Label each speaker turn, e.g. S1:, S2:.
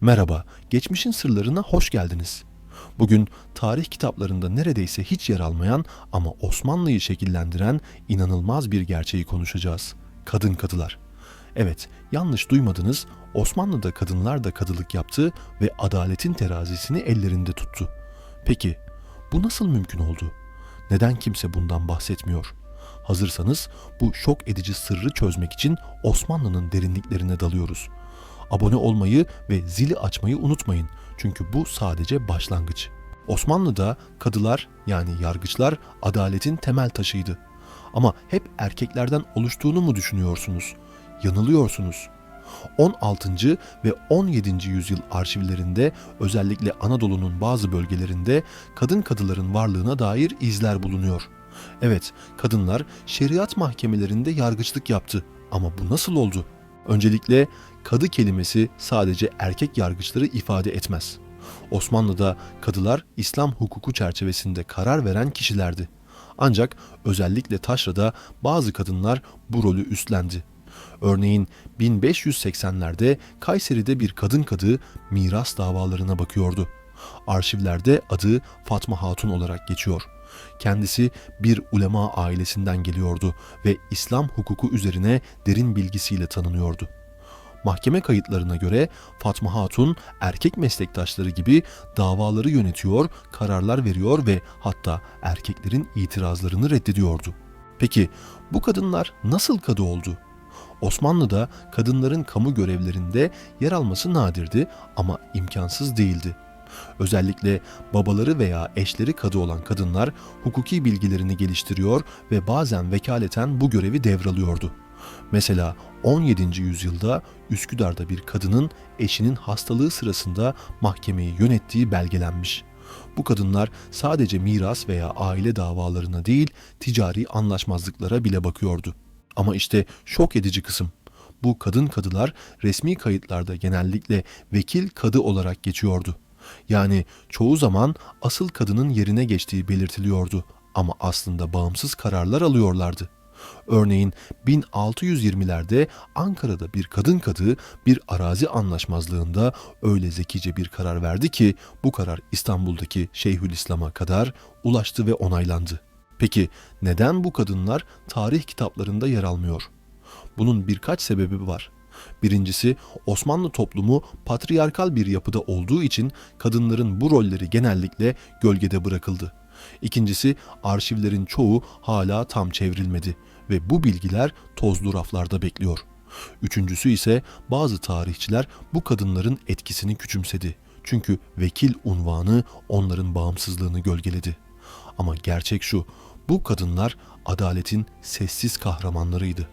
S1: Merhaba, geçmişin sırlarına hoş geldiniz. Bugün tarih kitaplarında neredeyse hiç yer almayan ama Osmanlı'yı şekillendiren inanılmaz bir gerçeği konuşacağız. Kadın kadılar. Evet, yanlış duymadınız. Osmanlı'da kadınlar da kadılık yaptı ve adaletin terazisini ellerinde tuttu. Peki, bu nasıl mümkün oldu? Neden kimse bundan bahsetmiyor? Hazırsanız bu şok edici sırrı çözmek için Osmanlı'nın derinliklerine dalıyoruz. Abone olmayı ve zili açmayı unutmayın. Çünkü bu sadece başlangıç. Osmanlı'da kadılar yani yargıçlar adaletin temel taşıydı. Ama hep erkeklerden oluştuğunu mu düşünüyorsunuz? Yanılıyorsunuz. 16. ve 17. yüzyıl arşivlerinde özellikle Anadolu'nun bazı bölgelerinde kadın kadıların varlığına dair izler bulunuyor. Evet, kadınlar şeriat mahkemelerinde yargıçlık yaptı ama bu nasıl oldu? Öncelikle kadı kelimesi sadece erkek yargıçları ifade etmez. Osmanlı'da kadılar İslam hukuku çerçevesinde karar veren kişilerdi. Ancak özellikle Taşra'da bazı kadınlar bu rolü üstlendi. Örneğin 1580'lerde Kayseri'de bir kadın kadı miras davalarına bakıyordu. Arşivlerde adı Fatma Hatun olarak geçiyor. Kendisi bir ulema ailesinden geliyordu ve İslam hukuku üzerine derin bilgisiyle tanınıyordu. Mahkeme kayıtlarına göre Fatma Hatun erkek meslektaşları gibi davaları yönetiyor, kararlar veriyor ve hatta erkeklerin itirazlarını reddediyordu. Peki bu kadınlar nasıl kadı oldu? Osmanlı'da kadınların kamu görevlerinde yer alması nadirdi ama imkansız değildi. Özellikle babaları veya eşleri kadı olan kadınlar hukuki bilgilerini geliştiriyor ve bazen vekaleten bu görevi devralıyordu. Mesela 17. yüzyılda Üsküdar'da bir kadının eşinin hastalığı sırasında mahkemeyi yönettiği belgelenmiş. Bu kadınlar sadece miras veya aile davalarına değil, ticari anlaşmazlıklara bile bakıyordu. Ama işte şok edici kısım. Bu kadın kadılar resmi kayıtlarda genellikle vekil kadı olarak geçiyordu. Yani çoğu zaman asıl kadının yerine geçtiği belirtiliyordu ama aslında bağımsız kararlar alıyorlardı. Örneğin 1620'lerde Ankara'da bir kadın kadı bir arazi anlaşmazlığında öyle zekice bir karar verdi ki bu karar İstanbul'daki Şeyhülislam'a kadar ulaştı ve onaylandı. Peki neden bu kadınlar tarih kitaplarında yer almıyor? Bunun birkaç sebebi var. Birincisi Osmanlı toplumu patriarkal bir yapıda olduğu için kadınların bu rolleri genellikle gölgede bırakıldı. İkincisi arşivlerin çoğu hala tam çevrilmedi ve bu bilgiler tozlu raflarda bekliyor. Üçüncüsü ise bazı tarihçiler bu kadınların etkisini küçümsedi. Çünkü vekil unvanı onların bağımsızlığını gölgeledi. Ama gerçek şu, bu kadınlar adaletin sessiz kahramanlarıydı.